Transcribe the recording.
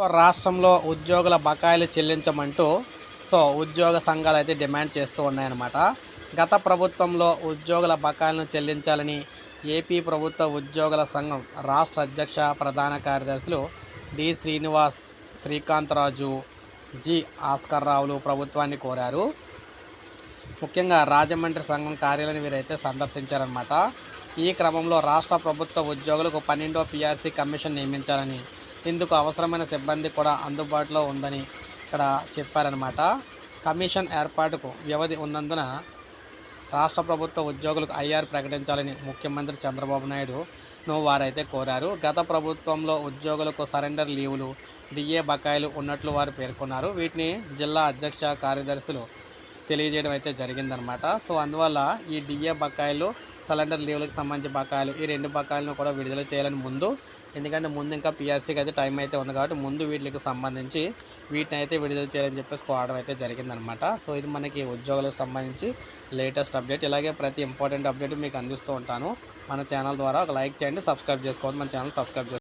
So రాష్ట్రంలో ఉద్యోగుల బకాయిలు చెల్లించమంటూ సో ఉద్యోగ సంఘాలు అయితే డిమాండ్ చేస్తూ ఉన్నాయన్నమాట. గత ప్రభుత్వంలో ఉద్యోగుల బకాయిలను చెల్లించాలని ఏపీ ప్రభుత్వ ఉద్యోగుల సంఘం రాష్ట్ర అధ్యక్ష ప్రధాన కార్యదర్శులు D Srinivas Srikantharaju G Oscar రావులు ప్రభుత్వాన్ని కోరారు. ముఖ్యంగా రాజమండ్రి సంఘం కార్యాలయం వీరైతే సందర్శించారనమాట ఈ క్రమంలో రాష్ట్ర ప్రభుత్వ ఉద్యోగులకు పన్నెండో పిఆర్సీ కమిషన్ నియమించాలని ఇందుకు అవసరమైన సిబ్బంది కూడా అందుబాటులో ఉందని ఇక్కడ చెప్పారనమాట కమిషన్ ఏర్పాటుకు వ్యవధి ఉన్నందున రాష్ట్ర ప్రభుత్వ ఉద్యోగులకు ఐఆర్ ప్రకటించాలని ముఖ్యమంత్రి చంద్రబాబు నాయుడు ను వారైతే కోరారు. గత ప్రభుత్వంలో ఉద్యోగులకు సరెండర్ లీవులు డిఏ బకాయిలు ఉన్నట్లు వారు పేర్కొన్నారు. వీటిని జిల్లా అధ్యక్ష కార్యదర్శులు తెలియజేయడం అయితే జరిగిందనమాట సో అందువల్ల ఈ డిఏ బకాయిలు సిలిండర్ లీవ్లకు సంబంధించిన బకాయిలు ఈ రెండు బకాయిలను కూడా విడుదల చేయాలని ముందు ఎందుకంటే ముందు ఇంకా పిఆర్సీకి అయితే టైం అయితే ఉంది కాబట్టి ముందు వీటికి సంబంధించి వీటిని అయితే విడుదల చేయాలని చెప్పేసి కోవడం అయితే జరిగిందనమాట. సో ఇది మనకి ఉద్యోగులకు సంబంధించి లేటెస్ట్ అప్డేట్ ఇలాగే ప్రతి ఇంపార్టెంట్ అప్డేట్ మీకు అందిస్తూ ఉంటాను. మన ఛానల్ ద్వారా ఒక లైక్ చేయండి సబ్స్క్రైబ్ చేసుకోండి మన ఛానల్ సబ్స్క్రైబ్ చేసుకోండి